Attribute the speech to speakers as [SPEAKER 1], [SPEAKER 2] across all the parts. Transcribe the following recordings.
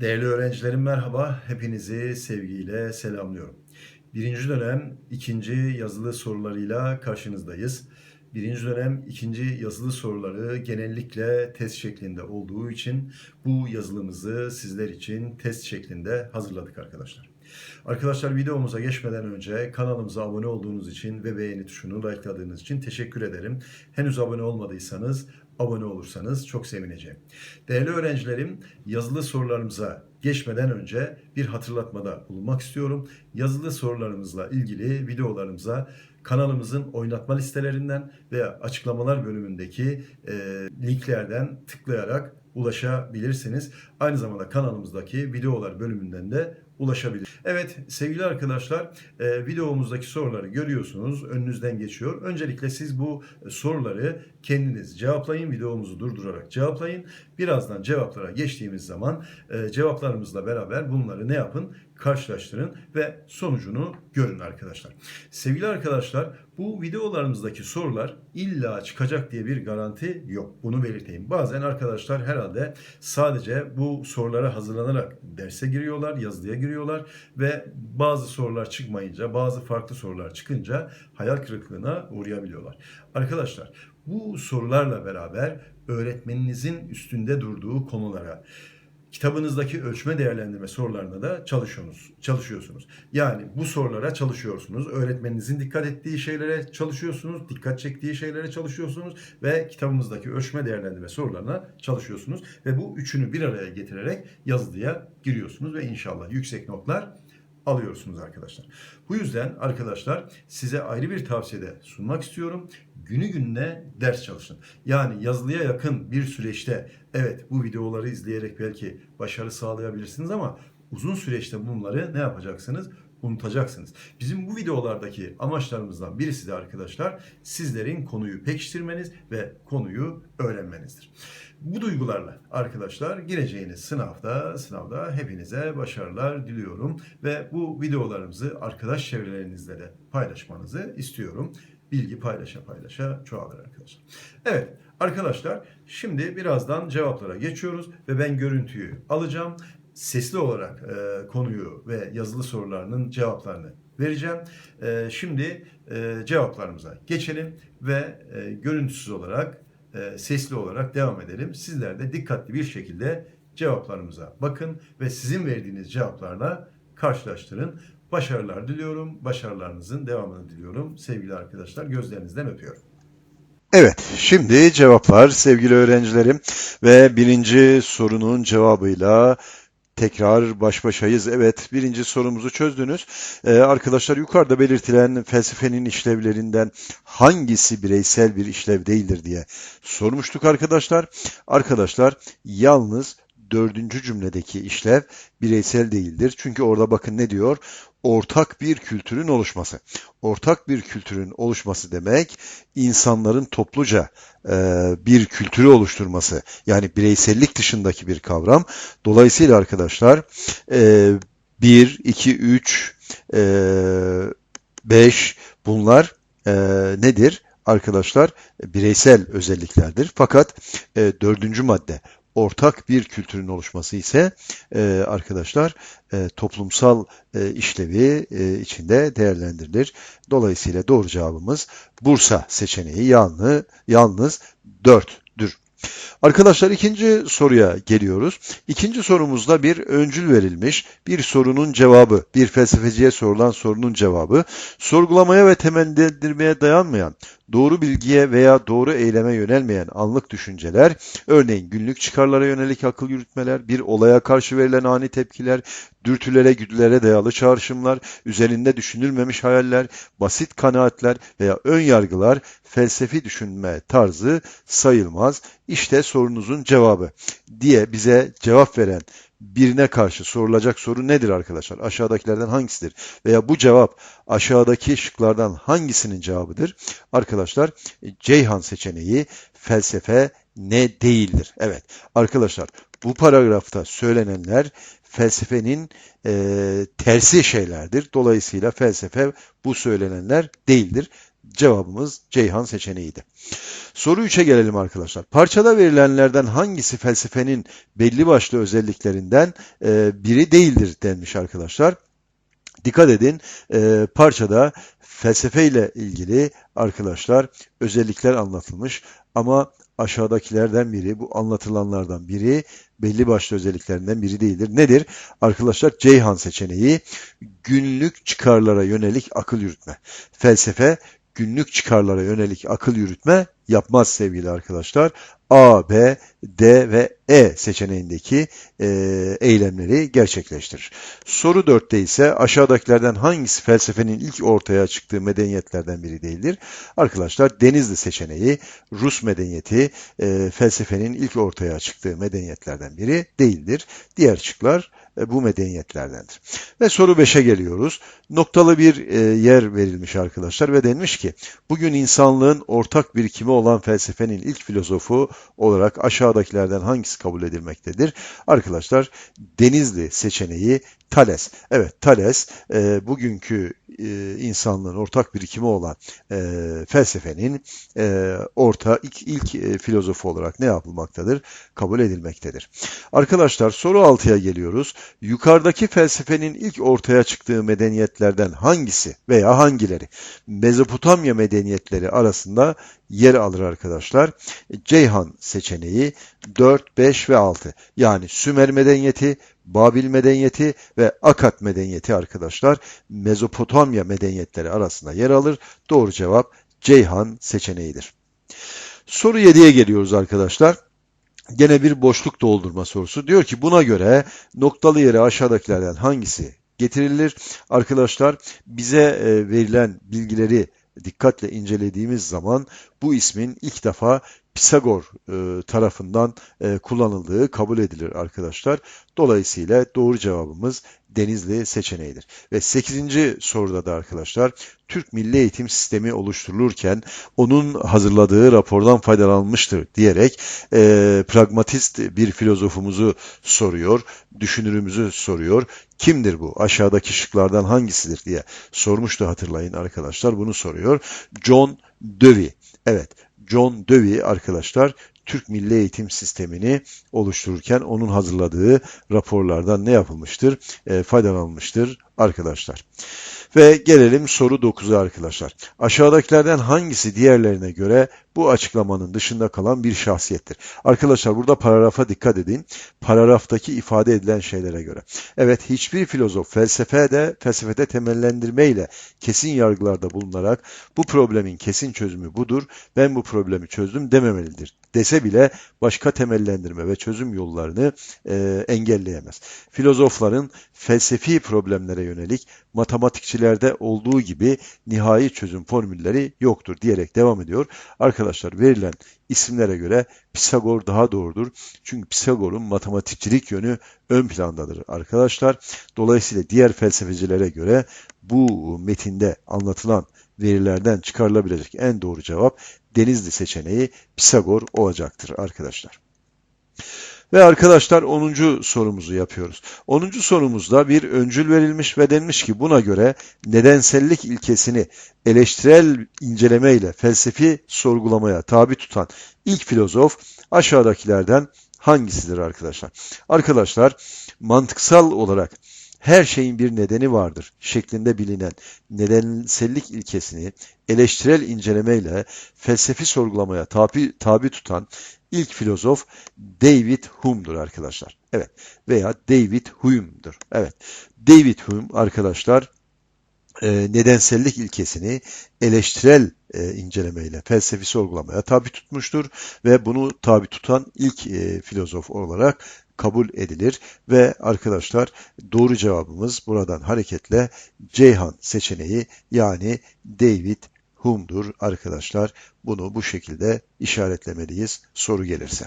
[SPEAKER 1] Değerli öğrencilerim merhaba. Hepinizi sevgiyle selamlıyorum. Birinci dönem ikinci yazılı sorularıyla karşınızdayız. Birinci dönem ikinci yazılı soruları genellikle test şeklinde olduğu için bu yazılımızı sizler için test şeklinde hazırladık arkadaşlar. Arkadaşlar videomuza geçmeden önce kanalımıza abone olduğunuz için ve beğeni tuşunu likeladığınız için teşekkür ederim. Henüz abone olmadıysanız abone olursanız çok sevineceğim. Değerli öğrencilerim, yazılı sorularımıza geçmeden önce bir hatırlatmada bulunmak istiyorum. Yazılı sorularımızla ilgili videolarımıza kanalımızın oynatma listelerinden veya açıklamalar bölümündeki e, linklerden tıklayarak ulaşabilirsiniz. Aynı zamanda kanalımızdaki videolar bölümünden de ulaşabilir. Evet sevgili arkadaşlar e, videomuzdaki soruları görüyorsunuz önünüzden geçiyor. Öncelikle siz bu soruları kendiniz cevaplayın videomuzu durdurarak cevaplayın. Birazdan cevaplara geçtiğimiz zaman e, cevaplarımızla beraber bunları ne yapın? Karşılaştırın ve sonucunu görün arkadaşlar. Sevgili arkadaşlar bu videolarımızdaki sorular illa çıkacak diye bir garanti yok. Bunu belirteyim. Bazen arkadaşlar herhalde sadece bu sorulara hazırlanarak derse giriyorlar, yazılıya giriyorlar ve bazı sorular çıkmayınca, bazı farklı sorular çıkınca hayal kırıklığına uğrayabiliyorlar. Arkadaşlar bu sorularla beraber öğretmeninizin üstünde durduğu konulara, kitabınızdaki ölçme değerlendirme sorularına da çalışıyorsunuz. çalışıyorsunuz. Yani bu sorulara çalışıyorsunuz. Öğretmeninizin dikkat ettiği şeylere çalışıyorsunuz. Dikkat çektiği şeylere çalışıyorsunuz. Ve kitabımızdaki ölçme değerlendirme sorularına çalışıyorsunuz. Ve bu üçünü bir araya getirerek yazılıya giriyorsunuz. Ve inşallah yüksek notlar alıyorsunuz arkadaşlar. Bu yüzden arkadaşlar size ayrı bir tavsiyede sunmak istiyorum. Günü gününe ders çalışın. Yani yazılıya yakın bir süreçte evet bu videoları izleyerek belki başarı sağlayabilirsiniz ama uzun süreçte bunları ne yapacaksınız? Unutacaksınız. Bizim bu videolardaki amaçlarımızdan birisi de arkadaşlar sizlerin konuyu pekiştirmeniz ve konuyu öğrenmenizdir. Bu duygularla arkadaşlar gireceğiniz sınavda sınavda hepinize başarılar diliyorum ve bu videolarımızı arkadaş çevrelerinizle de paylaşmanızı istiyorum. Bilgi paylaşa paylaşa çoğalır arkadaşlar. Evet arkadaşlar şimdi birazdan cevaplara geçiyoruz ve ben görüntüyü alacağım sesli olarak e, konuyu ve yazılı sorularının cevaplarını vereceğim. E, şimdi e, cevaplarımıza geçelim ve e, görüntüsüz olarak, e, sesli olarak devam edelim. Sizler de dikkatli bir şekilde cevaplarımıza bakın ve sizin verdiğiniz cevaplarla karşılaştırın. Başarılar diliyorum. Başarılarınızın devamını diliyorum. Sevgili arkadaşlar gözlerinizden öpüyorum.
[SPEAKER 2] Evet, şimdi cevaplar sevgili öğrencilerim ve birinci sorunun cevabıyla tekrar baş başayız. Evet, birinci sorumuzu çözdünüz. Ee, arkadaşlar yukarıda belirtilen felsefenin işlevlerinden hangisi bireysel bir işlev değildir diye sormuştuk arkadaşlar. Arkadaşlar yalnız dördüncü cümledeki işlev bireysel değildir. Çünkü orada bakın ne diyor? Ortak bir kültürün oluşması. Ortak bir kültürün oluşması demek insanların topluca e, bir kültürü oluşturması. Yani bireysellik dışındaki bir kavram. Dolayısıyla arkadaşlar e, 1, 2, 3, e, 5 bunlar e, nedir? Arkadaşlar bireysel özelliklerdir. Fakat e, dördüncü madde ortak bir kültürün oluşması ise e, arkadaşlar e, toplumsal e, işlevi e, içinde değerlendirilir. Dolayısıyla doğru cevabımız Bursa seçeneği yalnız, yalnız 4'dür. Arkadaşlar ikinci soruya geliyoruz. İkinci sorumuzda bir öncül verilmiş. Bir sorunun cevabı, bir felsefeciye sorulan sorunun cevabı, sorgulamaya ve temellendirmeye dayanmayan, doğru bilgiye veya doğru eyleme yönelmeyen anlık düşünceler, örneğin günlük çıkarlara yönelik akıl yürütmeler, bir olaya karşı verilen ani tepkiler, dürtülere, güdülere dayalı çağrışımlar, üzerinde düşünülmemiş hayaller, basit kanaatler veya ön yargılar felsefi düşünme tarzı sayılmaz. İşte sorunuzun cevabı diye bize cevap veren birine karşı sorulacak soru nedir arkadaşlar? Aşağıdakilerden hangisidir? Veya bu cevap aşağıdaki şıklardan hangisinin cevabıdır? Arkadaşlar Ceyhan seçeneği felsefe ne değildir? Evet arkadaşlar bu paragrafta söylenenler felsefenin e, tersi şeylerdir. Dolayısıyla felsefe bu söylenenler değildir Cevabımız Ceyhan seçeneğiydi. Soru 3'e gelelim arkadaşlar. Parçada verilenlerden hangisi felsefenin belli başlı özelliklerinden e, biri değildir denmiş arkadaşlar. Dikkat edin e, parçada felsefe ile ilgili arkadaşlar özellikler anlatılmış ama aşağıdakilerden biri bu anlatılanlardan biri belli başlı özelliklerinden biri değildir. Nedir? Arkadaşlar Ceyhan seçeneği günlük çıkarlara yönelik akıl yürütme. Felsefe günlük çıkarlara yönelik akıl yürütme yapmaz sevgili arkadaşlar. A, B, D ve E seçeneğindeki e, eylemleri gerçekleştirir. Soru 4'te ise aşağıdakilerden hangisi felsefenin ilk ortaya çıktığı medeniyetlerden biri değildir? Arkadaşlar Denizli seçeneği Rus medeniyeti e, felsefenin ilk ortaya çıktığı medeniyetlerden biri değildir. Diğer şıklar bu medeniyetlerdendir. Ve soru 5'e geliyoruz. Noktalı bir e, yer verilmiş arkadaşlar ve denmiş ki bugün insanlığın ortak birikimi olan felsefenin ilk filozofu olarak aşağıdakilerden hangisi kabul edilmektedir? Arkadaşlar Denizli seçeneği Thales. Evet Thales e, bugünkü e, insanlığın ortak birikimi olan e, felsefenin e, orta ilk, ilk e, filozofu olarak ne yapılmaktadır? Kabul edilmektedir. Arkadaşlar soru 6'ya geliyoruz. Yukarıdaki felsefenin ilk ortaya çıktığı medeniyetlerden hangisi veya hangileri Mezopotamya medeniyetleri arasında yer alır arkadaşlar? Ceyhan seçeneği 4, 5 ve 6. Yani Sümer medeniyeti, Babil medeniyeti ve Akat medeniyeti arkadaşlar Mezopotamya medeniyetleri arasında yer alır. Doğru cevap Ceyhan seçeneğidir. Soru 7'ye geliyoruz arkadaşlar. Gene bir boşluk doldurma sorusu. Diyor ki buna göre noktalı yere aşağıdakilerden hangisi getirilir? Arkadaşlar bize e, verilen bilgileri dikkatle incelediğimiz zaman bu ismin ilk defa Pisagor e, tarafından e, kullanıldığı kabul edilir arkadaşlar. Dolayısıyla doğru cevabımız Denizli seçeneğidir. Ve 8. soruda da arkadaşlar Türk Milli Eğitim Sistemi oluşturulurken onun hazırladığı rapordan faydalanmıştır diyerek e, pragmatist bir filozofumuzu soruyor, düşünürümüzü soruyor. Kimdir bu? Aşağıdaki şıklardan hangisidir diye sormuştu hatırlayın arkadaşlar. Bunu soruyor. John Dewey. Evet, John Dewey arkadaşlar Türk Milli Eğitim Sistemini oluştururken onun hazırladığı raporlardan ne yapılmıştır? E, faydalanılmıştır arkadaşlar. Ve gelelim soru 9'a arkadaşlar. Aşağıdakilerden hangisi diğerlerine göre bu açıklamanın dışında kalan bir şahsiyettir? Arkadaşlar burada paragrafa dikkat edin. Paragraftaki ifade edilen şeylere göre. Evet hiçbir filozof felsefede, felsefede temellendirmeyle kesin yargılarda bulunarak bu problemin kesin çözümü budur, ben bu problemi çözdüm dememelidir dese bile başka temellendirme ve çözüm yollarını e, engelleyemez. Filozofların felsefi problemlere yönelik matematikçilerde olduğu gibi nihai çözüm formülleri yoktur diyerek devam ediyor. Arkadaşlar verilen isimlere göre Pisagor daha doğrudur. Çünkü Pisagor'un matematikçilik yönü ön plandadır arkadaşlar. Dolayısıyla diğer felsefecilere göre bu metinde anlatılan verilerden çıkarılabilecek en doğru cevap Denizli seçeneği Pisagor olacaktır arkadaşlar. Ve arkadaşlar 10. sorumuzu yapıyoruz. 10. sorumuzda bir öncül verilmiş ve denmiş ki buna göre nedensellik ilkesini eleştirel inceleme ile felsefi sorgulamaya tabi tutan ilk filozof aşağıdakilerden hangisidir arkadaşlar? Arkadaşlar mantıksal olarak her şeyin bir nedeni vardır şeklinde bilinen nedensellik ilkesini eleştirel incelemeyle felsefi sorgulamaya tabi, tabi tutan ilk filozof David Hume'dur arkadaşlar. Evet veya David Hume'dur. Evet David Hume arkadaşlar e, nedensellik ilkesini eleştirel e, incelemeyle felsefi sorgulamaya tabi tutmuştur ve bunu tabi tutan ilk e, filozof olarak kabul edilir ve arkadaşlar doğru cevabımız buradan hareketle Ceyhan seçeneği yani David Hume'dur arkadaşlar. Bunu bu şekilde işaretlemeliyiz soru gelirse.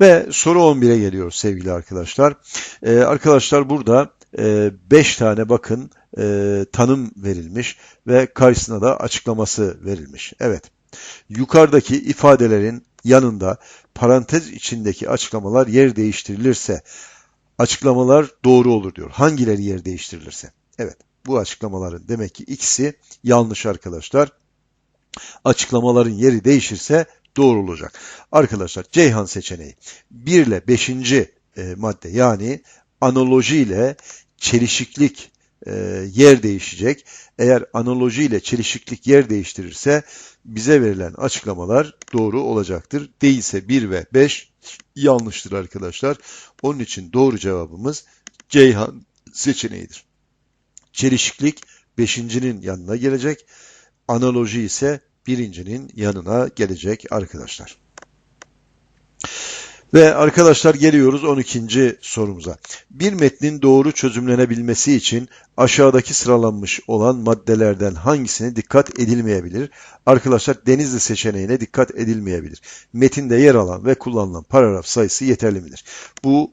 [SPEAKER 2] Ve soru 11'e geliyoruz sevgili arkadaşlar. Ee, arkadaşlar burada 5 e, tane bakın e, tanım verilmiş ve karşısına da açıklaması verilmiş. Evet. Yukarıdaki ifadelerin yanında parantez içindeki açıklamalar yer değiştirilirse açıklamalar doğru olur diyor. Hangileri yer değiştirilirse. Evet bu açıklamaların demek ki ikisi yanlış arkadaşlar. açıklamaların yeri değişirse doğru olacak. Arkadaşlar Ceyhan seçeneği 1 ile 5. e, madde yani analoji ile çelişiklik e, yer değişecek. Eğer analoji ile çelişiklik yer değiştirirse bize verilen açıklamalar doğru olacaktır. Değilse 1 ve 5 yanlıştır arkadaşlar. Onun için doğru cevabımız Ceyhan seçeneğidir. Çelişiklik 5.'nin yanına gelecek. Analoji ise birincinin yanına gelecek arkadaşlar. Ve arkadaşlar geliyoruz 12. sorumuza. Bir metnin doğru çözümlenebilmesi için aşağıdaki sıralanmış olan maddelerden hangisine dikkat edilmeyebilir? Arkadaşlar Denizli seçeneğine dikkat edilmeyebilir. Metinde yer alan ve kullanılan paragraf sayısı yeterli midir? Bu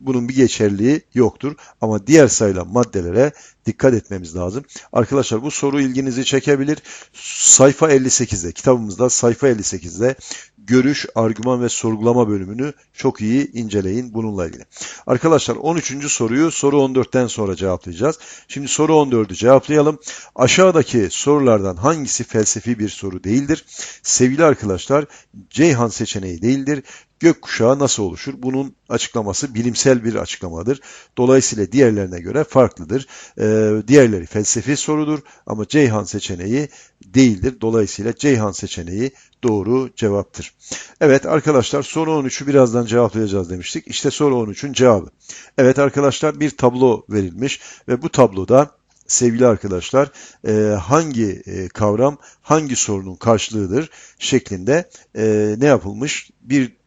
[SPEAKER 2] bunun bir geçerliği yoktur. Ama diğer sayılan maddelere dikkat etmemiz lazım. Arkadaşlar bu soru ilginizi çekebilir. Sayfa 58'de, kitabımızda sayfa 58'de görüş, argüman ve sorgulama bölümünü çok iyi inceleyin bununla ilgili. Arkadaşlar 13. soruyu soru 14'ten sonra cevaplayacağız. Şimdi soru 14'ü cevaplayalım. Aşağıdaki sorulardan hangisi felsefi bir soru değildir? Sevgili arkadaşlar Ceyhan seçeneği değildir. Gökkuşağı nasıl oluşur? Bunun açıklaması bilimsel bir açıklamadır. Dolayısıyla diğerlerine göre farklıdır. Ee, diğerleri felsefi sorudur ama Ceyhan seçeneği değildir. Dolayısıyla Ceyhan seçeneği doğru cevaptır. Evet arkadaşlar soru 13'ü birazdan cevaplayacağız demiştik. İşte soru 13'ün cevabı. Evet arkadaşlar bir tablo verilmiş ve bu tabloda sevgili arkadaşlar e, hangi e, kavram hangi sorunun karşılığıdır şeklinde e, ne yapılmış? Bir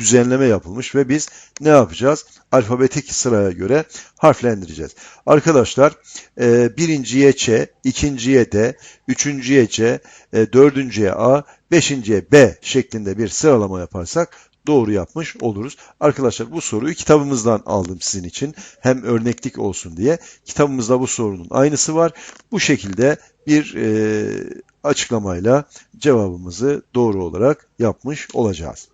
[SPEAKER 2] düzenleme yapılmış ve biz ne yapacağız? Alfabetik sıraya göre harflendireceğiz. Arkadaşlar e, birinciye Ç, ikinciye D, üçüncüye C, e, dördüncüye A, beşinciye B şeklinde bir sıralama yaparsak doğru yapmış oluruz. Arkadaşlar bu soruyu kitabımızdan aldım sizin için. Hem örneklik olsun diye. Kitabımızda bu sorunun aynısı var. Bu şekilde bir e, açıklamayla cevabımızı doğru olarak yapmış olacağız.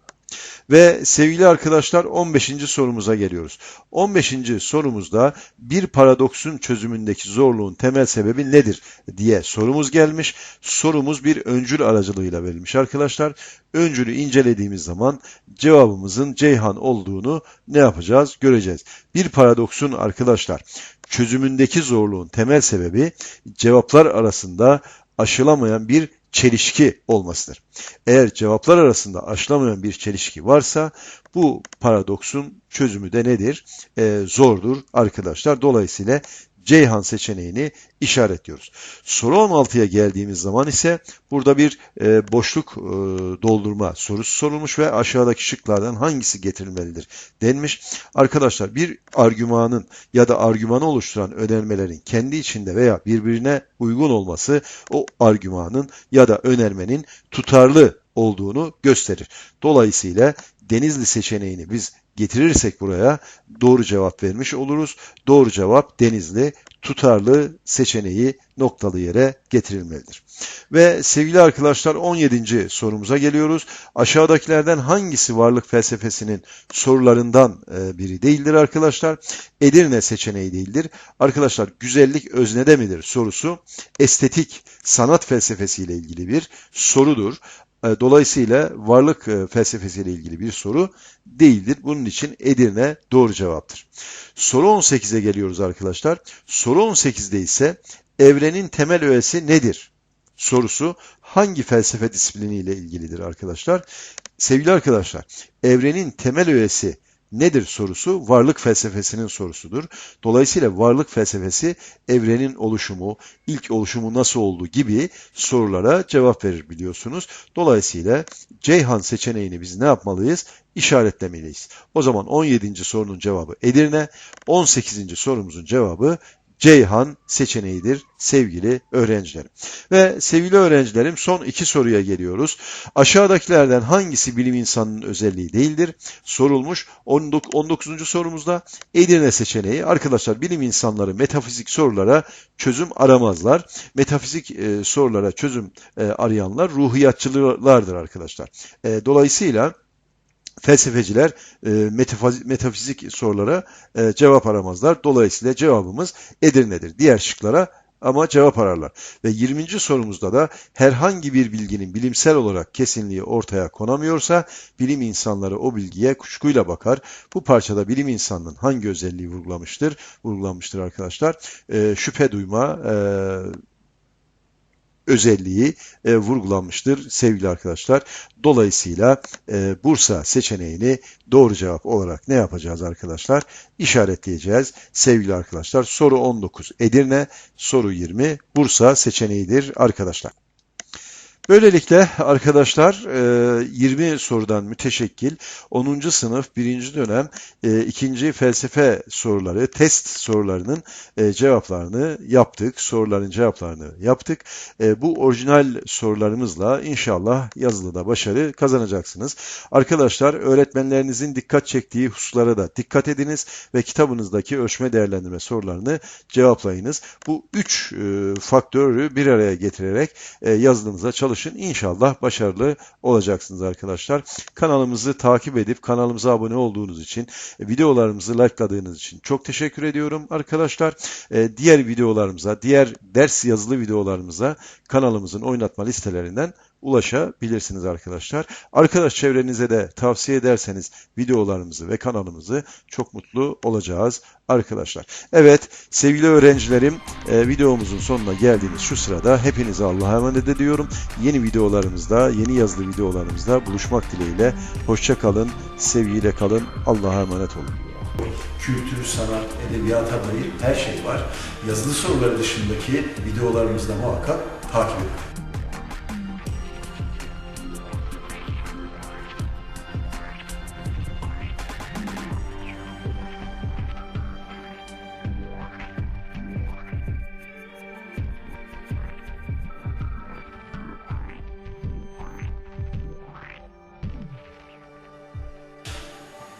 [SPEAKER 2] Ve sevgili arkadaşlar 15. sorumuza geliyoruz. 15. sorumuzda bir paradoksun çözümündeki zorluğun temel sebebi nedir diye sorumuz gelmiş. Sorumuz bir öncül aracılığıyla verilmiş arkadaşlar. Öncülü incelediğimiz zaman cevabımızın Ceyhan olduğunu ne yapacağız? Göreceğiz. Bir paradoksun arkadaşlar çözümündeki zorluğun temel sebebi cevaplar arasında aşılamayan bir çelişki olmasıdır. Eğer cevaplar arasında aşılamayan bir çelişki varsa bu paradoksun çözümü de nedir? Ee, zordur arkadaşlar. Dolayısıyla Ceyhan seçeneğini işaretliyoruz. Soru 16'ya geldiğimiz zaman ise burada bir e, boşluk e, doldurma sorusu sorulmuş ve aşağıdaki şıklardan hangisi getirilmelidir denmiş. Arkadaşlar bir argümanın ya da argümanı oluşturan önermelerin kendi içinde veya birbirine uygun olması o argümanın ya da önermenin tutarlı olduğunu gösterir. Dolayısıyla Denizli seçeneğini biz getirirsek buraya doğru cevap vermiş oluruz. Doğru cevap Denizli tutarlı seçeneği noktalı yere getirilmelidir. Ve sevgili arkadaşlar 17. sorumuza geliyoruz. Aşağıdakilerden hangisi varlık felsefesinin sorularından e, biri değildir arkadaşlar? Edirne seçeneği değildir. Arkadaşlar güzellik öznede midir sorusu estetik sanat felsefesiyle ilgili bir sorudur. E, dolayısıyla varlık e, felsefesiyle ilgili bir soru değildir. Bunun için Edirne doğru cevaptır. Soru 18'e geliyoruz arkadaşlar. Soru 18'de ise evrenin temel öğesi nedir? Sorusu hangi felsefe disipliniyle ilgilidir arkadaşlar? Sevgili arkadaşlar, evrenin temel öğesi nedir sorusu varlık felsefesinin sorusudur. Dolayısıyla varlık felsefesi evrenin oluşumu, ilk oluşumu nasıl olduğu gibi sorulara cevap verir biliyorsunuz. Dolayısıyla Ceyhan seçeneğini biz ne yapmalıyız? İşaretlemeliyiz. O zaman 17. sorunun cevabı Edirne, 18. sorumuzun cevabı Ceyhan seçeneğidir sevgili öğrencilerim. Ve sevgili öğrencilerim son iki soruya geliyoruz. Aşağıdakilerden hangisi bilim insanının özelliği değildir? Sorulmuş 19. sorumuzda Edirne seçeneği. Arkadaşlar bilim insanları metafizik sorulara çözüm aramazlar. Metafizik e, sorulara çözüm e, arayanlar ruhiyatçılardır arkadaşlar. E, dolayısıyla felsefeciler e, metafizik sorulara e, cevap aramazlar. Dolayısıyla cevabımız Edirne'dir. Diğer şıklara ama cevap ararlar. Ve 20. sorumuzda da herhangi bir bilginin bilimsel olarak kesinliği ortaya konamıyorsa bilim insanları o bilgiye kuşkuyla bakar. Bu parçada bilim insanının hangi özelliği vurgulamıştır? Vurgulanmıştır arkadaşlar. Ee, şüphe duyma, e, özelliği e, vurgulanmıştır sevgili arkadaşlar. Dolayısıyla e, Bursa seçeneğini doğru cevap olarak ne yapacağız arkadaşlar? İşaretleyeceğiz sevgili arkadaşlar. Soru 19 Edirne, soru 20 Bursa seçeneğidir arkadaşlar. Böylelikle arkadaşlar e, 20 sorudan müteşekkil 10. sınıf 1. dönem 2. felsefe soruları, test sorularının e, cevaplarını yaptık. Soruların cevaplarını yaptık. E, Bu orijinal sorularımızla inşallah yazılıda başarı kazanacaksınız. Arkadaşlar öğretmenlerinizin dikkat çektiği hususlara da dikkat ediniz ve kitabınızdaki ölçme değerlendirme sorularını cevaplayınız. Bu üç e, faktörü bir araya getirerek e, yazılınıza çalışın. İnşallah başarılı olacaksınız arkadaşlar. Kanalımızı takip edip kanalımıza abone olduğunuz için, e, videolarımızı likeladığınız için çok teşekkür ediyorum arkadaşlar. E, Diğer videolarımıza, diğer ders yazılı videolarımıza kanalımızın oynatma listelerinden ulaşabilirsiniz arkadaşlar. Arkadaş çevrenize de tavsiye ederseniz videolarımızı ve kanalımızı çok mutlu olacağız arkadaşlar. Evet sevgili öğrencilerim e, videomuzun sonuna geldiğimiz şu sırada hepinize Allah'a emanet ediyorum. Yeni videolarımızda, yeni yazılı videolarımızda buluşmak dileğiyle. Hoşça kalın, sevgiyle kalın, Allah'a emanet olun.
[SPEAKER 1] Kültür, sanat, edebiyata dair her şey var. Yazılı soruları dışındaki videolarımızda muhakkak takip edin.